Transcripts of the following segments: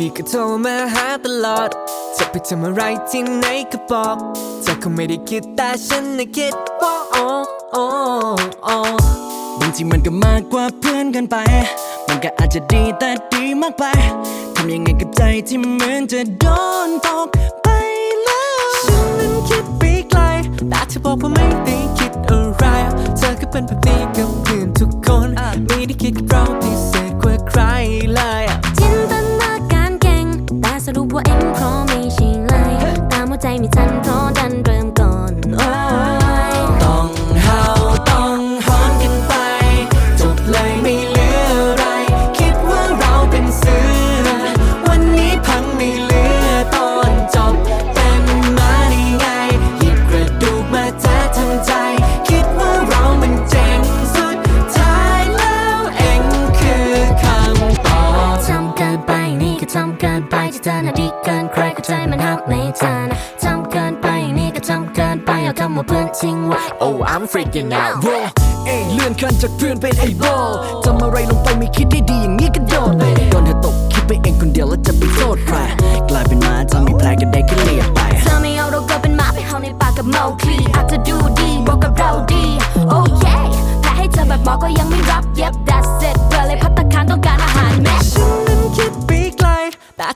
ดีๆก็โทรมาหาตลอด จะไปทำอะไรที่ไหนก็บอกเธอคงไม่ได้คิดแต่ฉันน่ะคิดว่าโอ้โอ้โอ้บางทีมันก็มากกว่าเพื่อนกันไป มันก็อาจจะดีแต่ดีมากไป ทำยังไงกับใจที่เหมือนจะโดนตก รุปว่าเอ็งเพราะไม่ใช่เลยตามหัวใจไม่ทันเพราะดันเริ่มก่อนโอ้ยต้องเฮาต้องหอนกันไป จบเลยไม่เหลืออะไร คิดว่าเราเป็นเสือ วันนี้พังไม่เหลือตอนจบเป็นมาได้ไงหยิบกระดูกมาแทะทั้งใจ คิดว่าเรามันเจ๋งสุดท้ายแล้วเองคือคำตอบทำเกินไปนี่ก็ทำเกินไปที่เธอน่ะดีเกินใครก็ใจ มันหักไม่ทันทำเกินไปนี่ก็ทำเกินไปเอาคำว่าเพื่อนทิ้งไว้ Oh I'm freaking out โรเอ้ยเลื่อนขั้นจากเพื่อนเป็นไอ้บอลทำอะไรลงไปไม่คิดได้ดีอย่างนี้ก็โดนโดนเธอตกคิดไปเองคนเดียวแล้วจะไปโทษใครกลายเป็นหมาถ้ามีแผลก็ได้ก็เลียไปเธอไม่เอาเราก็เป็นหมาไปเห่าในปากกับเมาคลีอาจจะดูดีบอกกับเราดี โอเคแพ้ให้เธอแบบหมอก็ยังไม่รับ Yep that's it เบล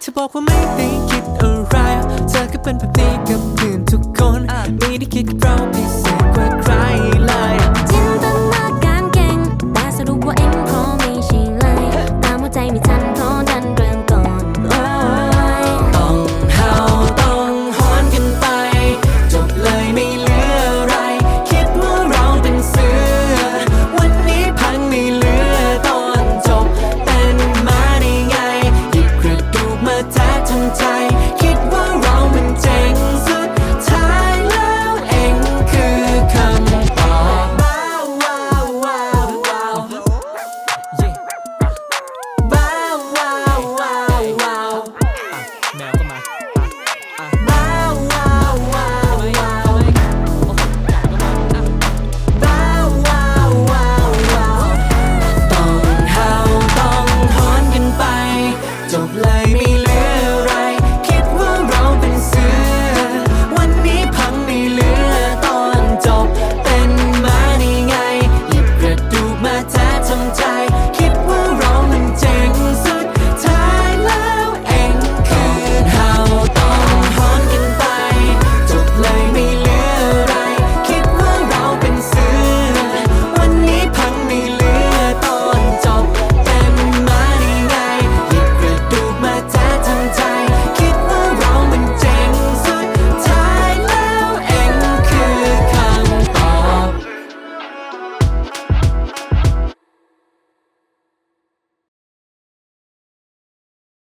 เธอบอกว่าไม่ได้คิดอะไร เธอก็เป็นแบบนี้กับเพื่อนทุกคน ไม่ได้คิดกับเราพิเศษ